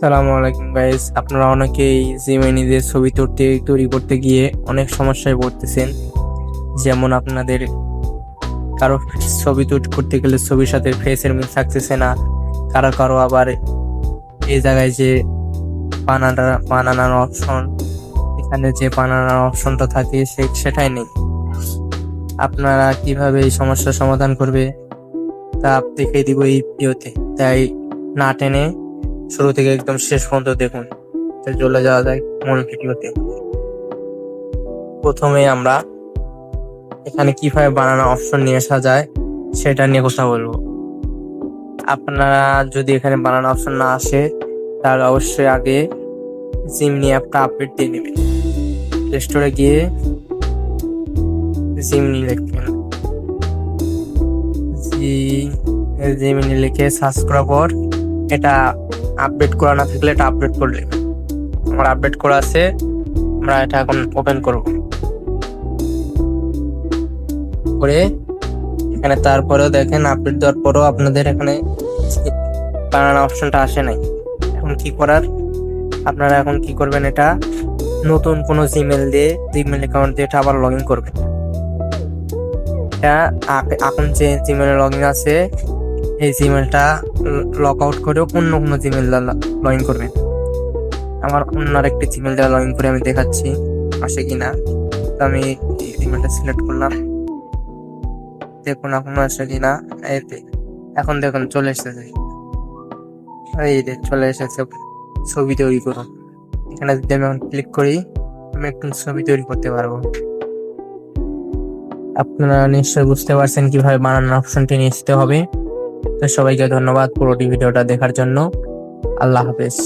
সালামু আলাইকুম গাইস আপনারা অনেকেই জিমেনিদের ছবি তুলতে, তৈরি করতে গিয়ে অনেক সমস্যায় পড়তেছেন। যেমন আপনাদের কারও ছবি তুট করতে গেলে ছবির সাথে ফেসের মিল থাকতেছে না। কারও কারও আবার এই জায়গায় যে বানানা বানানোর অপশন এখানে যে বানানোর অপশনটা থাকে, সে, সেটাই নেই। আপনারা কীভাবে এই সমস্যার সমাধান করবে, তা দেখে দিব এই ভিডিওতে তাই না টেনে শুরু থেকে একদম শেষ পর্যন্ত দেখুন। চলে যাওয়া যায় মূল ভিডিওতে। প্রথমে আমরা এখানে কীভাবে বানানো অপশন নিয়ে আসা যায় সেটা নিয়ে কথা বলব। আপনারা যদি এখানে বানানো অপশন না আসে, তাহলে অবশ্যই আগে জিমনি অ্যাপটা আপডেট দিয়ে নেবেন। প্লে স্টোরে গিয়ে জিমনি লিখবেন। জি জিমনি লিখে সার্চ করার পর এটা আপডেট করা না থাকলে এটা আপডেট করে নেবেন আমার আপডেট করা আছে, আমরা এটা এখন ওপেন করব। করে এখানে তারপরেও দেখেন আপডেট দেওয়ার পরেও আপনাদের এখানে বানানো অপশনটা আসে নাই। এখন কি করার? আপনারা এখন কি করবেন এটা? নতুন কোনো জিমেল দিয়ে জিমেল অ্যাকাউন্ট দিয়ে এটা আবার লগ ইন করবেন। এটা এখন যে জিমেল লগ ইন আছে, এই জিমেলটা লগ আউট করে অন্য কোনো জিমেল লগ ইন করবেন আমার অন্য আরেকটি জিমেল দ্বারা লগ করে আমি দেখাচ্ছি আসে কিনা। তো আমি জিমেলটা সিলেক্ট করলাম। দেখুন এখন আসে এই যে, এখন দেখুন চলে এসেছে। এই চলে এসেছে ছবি তৈরি করুন। এখানে যদি আমি এখন ক্লিক করি আমি একটু ছবি তৈরি করতে পারব। আপনারা নিশ্চয়ই বুঝতে পারছেন কীভাবে বানানোর অপশনটি নিয়ে আসতে হবে। তো সবাইকে ধন্যবাদ পুরোটি ভিডিওটা দেখার জন্য। আল্লাহ হাফেজ।